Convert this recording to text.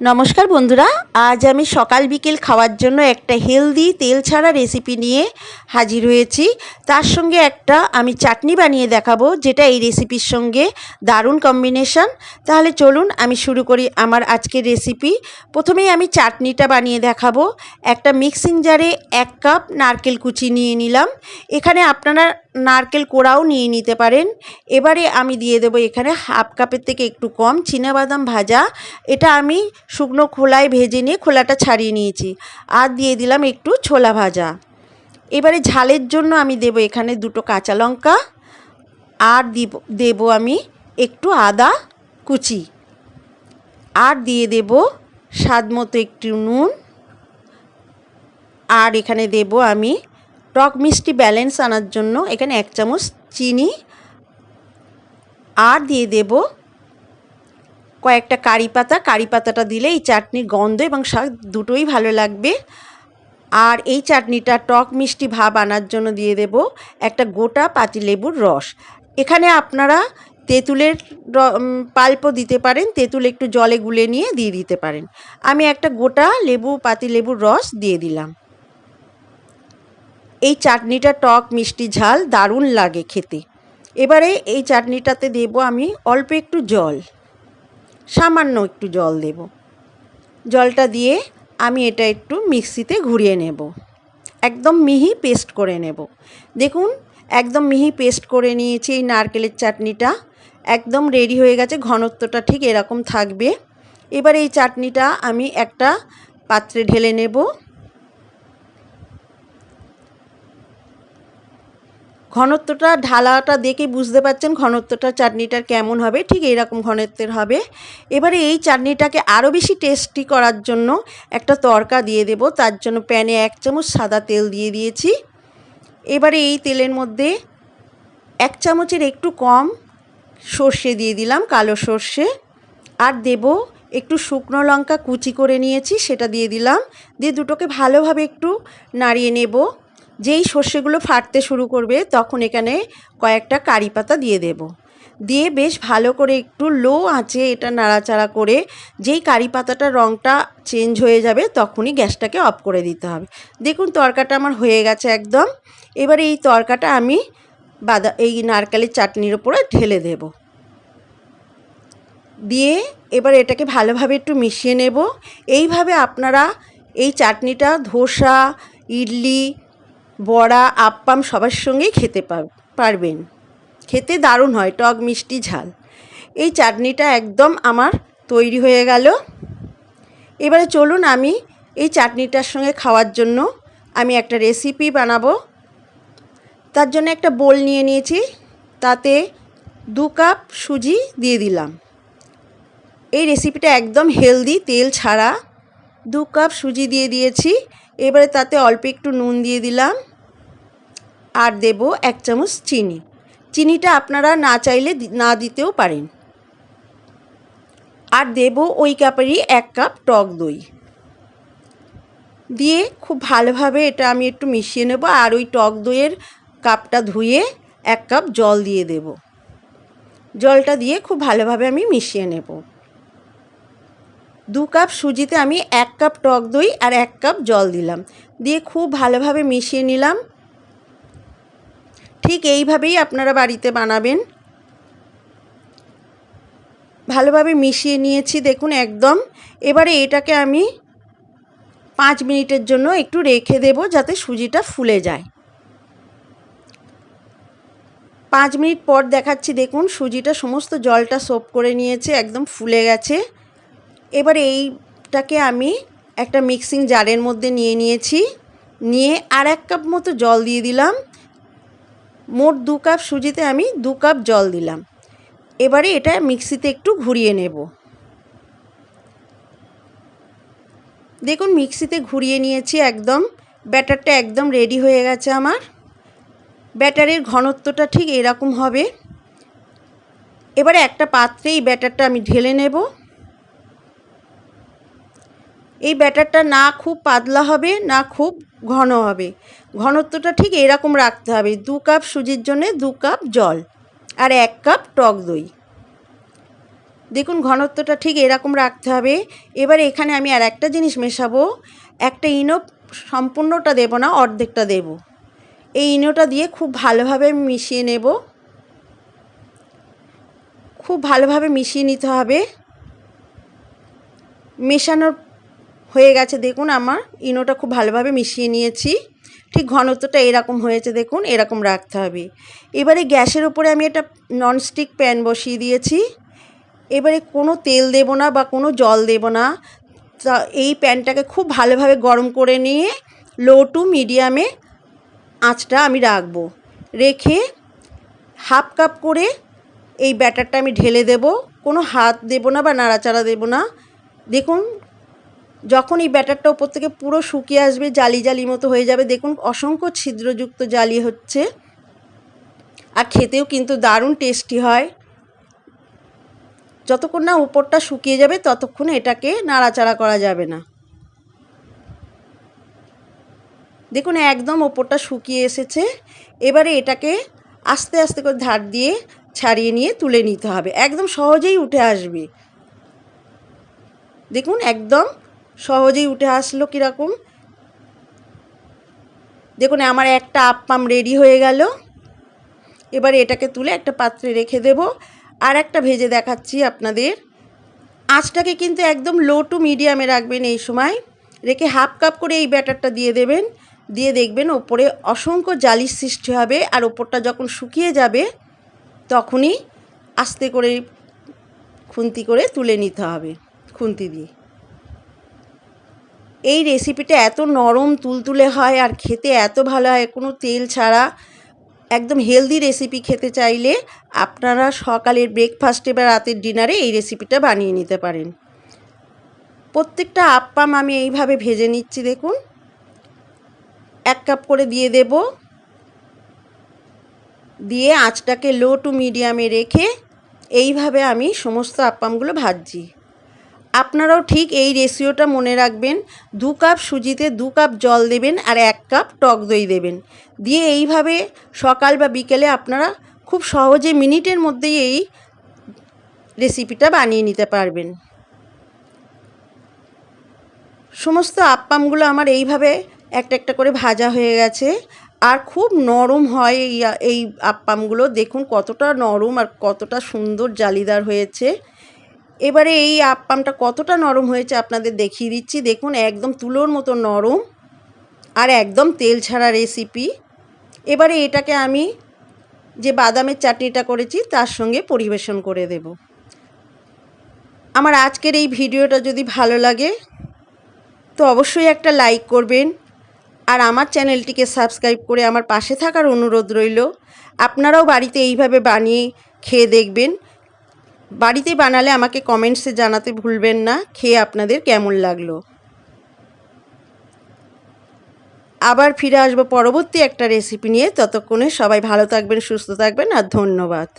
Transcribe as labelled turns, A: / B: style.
A: নমস্কার বন্ধুরা, আজ আমি সকাল বিকেল খাওয়ার জন্য একটা হেলদি তেল ছাড়া রেসিপি নিয়ে হাজির হয়েছি। তার সঙ্গে একটা আমি চাটনি বানিয়ে দেখাবো, যেটা এই রেসিপির সঙ্গে দারুণ কম্বিনেশন তাহলে চলুন আমি শুরু করি আমার আজকের রেসিপি। প্রথমেই আমি চাটনিটা বানিয়ে দেখাবো। একটা মিক্সিং জারে এক কাপ নারকেল কুচি নিয়ে নিলাম। এখানে আপনারা নারকেল কোড়াও নিয়ে নিতে পারেন। এবারে আমি দিয়ে দেবো এখানে হাফ কাপের থেকে একটু কম বাদাম ভাজা। এটা আমি শুকনো খোলায় ভেজে নিয়ে খোলাটা ছাড়িয়ে নিয়েছি। আর দিয়ে দিলাম একটু ছোলা ভাজা। এবারে ঝালের জন্য আমি দেব এখানে দুটো কাঁচা লঙ্কা। আর দিব, দেবো আমি একটু আদা কুচি। আর দিয়ে দেব স্বাদ মতো একটু নুন। আর এখানে দেব আমি টক মিষ্টি ব্যালেন্স আনার জন্য এখানে এক চামচ চিনি, আর দিয়ে দেব কয়েকটা কারি পাতা। কারি পাতাটা দিলে এই চাটনির গন্ধ এবং স্বাদ দুটোই ভালো লাগবে। আর এই চাটনিটা টক মিষ্টি ভাব আনার জন্য দিয়ে দেব একটা গোটা পাতিলেবুর রস। এখানে আপনারা তেঁতুলের পাল্পও দিতে পারেন, তেঁতুল একটু জলে গুলে নিয়ে দিয়ে দিতে পারেন। আমি একটা গোটা লেবু পাতিলেবুর রস দিয়ে দিলাম। এই চাটনিটা টক, মিষ্টি ঝাল, দারুণ লাগে খেতে। এবারে এই চাটনিটাতে দেব আমি অল্প একটু জল। সামান্য একটু জল দেব। জলটা দিয়ে আমি এটা একটু মিক্সিতে ঘুরিয়ে নেব। একদম মিহি পেস্ট করে নেব। দেখুন, একদম মিহি পেস্ট করে নিয়েছি এই নারকেলের চাটনিটা। একদম রেডি হয়ে গেছে, ঘনত্বটা ঠিক এরকম থাকবে। এবার এই চাটনিটা আমি একটা পাত্রে ঢেলে নেব। ঘনত্বটা, ঢালাটা দেখে বুঝতে পারছেন ঘনত্বটা চাটনিটার কেমন হবে, ঠিক এইরকম ঘনত্বের হবে। এবারে এই চাটনিটাকে আরও বেশি টেস্টি করার জন্য একটা তরকা দিয়ে দেব, তার জন্য প্যানে এক চামচ সাদা তেল দিয়ে দিয়েছি। এবারে এই তেলের মধ্যে এক চামচের একটু কম সর্ষে দিয়ে দিলাম, কালো সর্ষে। আর দেব একটু শুকনো লঙ্কা কুচি করে নিয়েছি, সেটা দিয়ে দিলাম। দিয়ে দুটোকে ভালোভাবে একটু নাড়িয়ে নেব। যেই সর্ষেগুলো ফাটতে শুরু করবে, তখন এখানে কয়েকটা কারি পাতা দিয়ে দেব। দিয়ে বেশ ভালো করে একটু লো আঁচে এটা নাড়াচাড়া করে, যেই কারি পাতাটার রঙটা চেঞ্জ হয়ে যাবে, তখনই গ্যাসটাকে অফ করে দিতে হবে। দেখুন, তরকাটা আমার হয়ে গেছে একদম। এবারে এই তরকাটা আমি বাদা, এই নারকেলের চাটনির ওপরে ঢেলে দেব। দিয়ে এবার এটাকে ভালোভাবে একটু মিশিয়ে নেব। এইভাবে আপনারা এই চাটনিটা, ধোসা, ইডলি বড়া, আপ্পাম সবার সঙ্গেই খেতে পারবেন। খেতে দারুণ হয়, টক মিষ্টি ঝাল। এই চাটনিটা একদম আমার তৈরি হয়ে গেল। এবারে চলুন আমি এই চাটনিটার সঙ্গে খাওয়ার জন্য আমি একটা রেসিপি বানাবো। তার জন্য একটা বোল নিয়ে নিয়েছি। তাতে দু কাপ সুজি দিয়ে দিলাম। এই রেসিপিটা একদম হেলদি তেল ছাড়া। দু কাপ সুজি দিয়ে দিয়েছি। এবারে তাতে অল্প একটু নুন দিয়ে দিলাম। আর দেব এক চামচ চিনি। চিনিটা আপনারা না চাইলে না দিতেও পারেন। আর দেব ওই কাপেরই এক কাপ টক দই। দিয়ে খুব ভালোভাবে এটা আমি একটু মিশিয়ে নেব আর ওই টক দইয়ের কাপটা ধুয়ে এক কাপ জল দিয়ে দেব। জলটা দিয়ে খুব ভালোভাবে আমি মিশিয়ে নেব। দু কাপ সুজিতে আমি এক কাপ টক দই আর এক কাপ জল দিলাম। দিয়ে খুব ভালোভাবে মিশিয়ে নিলাম। ঠিক এইভাবেই আপনারা বাড়িতে বানাবেন। ভালোভাবে মিশিয়ে নিয়েছি, দেখুন একদম। এবারে এটাকে আমি পাঁচ মিনিটের জন্য একটু রেখে দেব যাতে সুজিটা ফুলে যায়। পাঁচ মিনিট পর দেখাচ্ছি, দেখুন সুজিটা সমস্ত জলটা সোপ করে নিয়েছে, একদম ফুলে গেছে। এবারে এইটাকে আমি একটা মিক্সিং জারের মধ্যে নিয়ে নিয়েছি। নিয়ে আর এক কাপ মতো জল দিয়ে দিলাম। মোট দু কাপ সুজিতে আমি দু কাপ জল দিলাম। এবারে এটা মিক্সিতে একটু ঘুরিয়ে নেব। দেখুন, মিক্সিতে ঘুরিয়ে নিয়েছি একদম। ব্যাটারটা একদম রেডি হয়ে গেছে আমার। ব্যাটারের ঘনত্বটা ঠিক এরকম হবে। এবারে একটা পাত্রে এই ব্যাটারটা আমি ঢেলে নেব। এই ব্যাটারটা না খুব পাতলা হবে, না খুব ঘন হবে। ঘনত্বটা ঠিক এরকম রাখতে হবে, দু কাপ সুজির জন্যে দু কাপ জল আর এক কাপ টক দই। দেখুন ঘনত্বটা ঠিক এরকম রাখতে হবে। এবার এখানে আমি আর একটা জিনিস মেশাবো, একটা ইনো সম্পূর্ণটা দেব না, অর্ধেকটা দেব। এই ইনোটা দিয়ে খুব ভালোভাবে মিশিয়ে নেব। খুব ভালোভাবে মিশিয়ে নিতে হবে। মেশানোর হয়ে গেছে, দেখুন আমার। ইনোটা খুব ভালোভাবে মিশিয়ে নিয়েছি। ঠিক ঘনত্বটা এরকম হয়েছে, দেখুন, এরকম রাখতে হবে। এবারে গ্যাসের উপরে আমি একটা ননস্টিক প্যান বসিয়ে দিয়েছি। এবারে কোনো তেল দেব না বা কোনো জল দেব না। তা, এই প্যানটাকে খুব ভালোভাবে গরম করে নিয়ে লো টু মিডিয়ামে আঁচটা আমি রাখব। রেখে হাফ কাপ করে এই ব্যাটারটা আমি ঢেলে দেব। কোনো হাত দেব না বা নাড়াচাড়া দেব না। দেখুন যখন এই ব্যাটারটা ওপর থেকে পুরো শুকিয়ে আসবে, জালি জালি মতো হয়ে যাবে। দেখুন, অসংখ্য ছিদ্রযুক্ত জালি হচ্ছে। আর খেতেও কিন্তু দারুণ টেস্টি হয়। যতক্ষণ না উপরটা শুকিয়ে যাবে, ততক্ষণ এটাকে নাড়াচাড়া করা যাবে না। দেখুন, একদম ওপরটা শুকিয়ে এসেছে। এবারে এটাকে আস্তে আস্তে করে ধার দিয়ে ছাড়িয়ে নিয়ে তুলে নিতে হবে। একদম সহজেই উঠে আসবে। দেখুন, একদম সহজেই উঠে আসলো কীরকম? দেখুন, আমার একটা আপ্পাম রেডি হয়ে গেল। এবার এটাকে তুলে একটা পাত্রে রেখে দেব। আর একটা ভেজে দেখাচ্ছি আপনাদের। আঁচটাকে কিন্তু একদম লো টু মিডিয়ামে রাখবেন এই সময়। রেখে হাফ কাপ করে এই ব্যাটারটা দিয়ে দেবেন। দিয়ে দেখবেন ওপরে অসংখ্য জালির সৃষ্টি হবে। আর ওপরটা যখন শুকিয়ে যাবে, তখনই আস্তে করে খুন্তি করে তুলে নিতে হবে। খুন্তি দিয়ে। এই রেসিপিটা এত নরম, তুলতুলে হয় আর খেতে এত ভালো হয়, কোনো তেল ছাড়া, একদম হেলদি রেসিপি খেতে চাইলে আপনারা সকালের ব্রেকফাস্টে বা রাতের ডিনারে এই রেসিপিটা বানিয়ে নিতে পারেন। প্রত্যেকটা আপ্পাম আমি এইভাবে ভেজে নিচ্ছি, দেখুন। এক কাপ করে দিয়ে দেব। দিয়ে আঁচটাকে লো টু মিডিয়ামে রেখে এইভাবে আমি সমস্ত আপ্পামগুলো ভাজছি। আপনারাও ঠিক এই রেশিওটা মনে রাখবেন। দু কাপ সুজিতে দু কাপ জল দেবেন আর এক কাপ টক দই দেবেন। দিয়ে এইভাবে সকাল বা বিকেলে আপনারা খুব সহজে মিনিটের মধ্যেই এই রেসিপিটা বানিয়ে নিতে পারবেন। সমস্ত আপ্পামগুলো আমার এইভাবে একটা একটা করে ভাজা হয়ে গেছে। আর খুব নরম হয় এই এই আপ্পামগুলো। দেখুন কতটা নরম আর কতটা সুন্দর জালিদার হয়েছে। এবারে এই আপ্পামটা কতটা নরম হয়েছে আপনাদের দেখিয়ে দিচ্ছি। দেখুন, একদম তুলোর মতো নরম আর একদম তেল ছাড়া রেসিপি এবারে এটাকে আমি যে বাদামের চাটনিটা করেছি, তার সঙ্গে পরিবেশন করে দেব। আমার আজকের এই ভিডিওটা যদি ভালো লাগে, তো অবশ্যই একটা লাইক করবেন আর আমার চ্যানেলটিকে সাবস্ক্রাইব করে আমার পাশে থাকার অনুরোধ রইল। আপনারাও বাড়িতে এইভাবে বানিয়ে খেয়ে দেখবেন। বাড়িতে বানালে আমাকে কমেন্টসে জানাতে ভুলবেন না। খেয়ে আপনাদের কেমন লাগল? আবার ফিরে আসব পরবর্তী একটা রেসিপি নিয়ে। ততক্ষণে সবাই ভালো থাকবেন, সুস্থ থাকবেন আর ধন্যবাদ।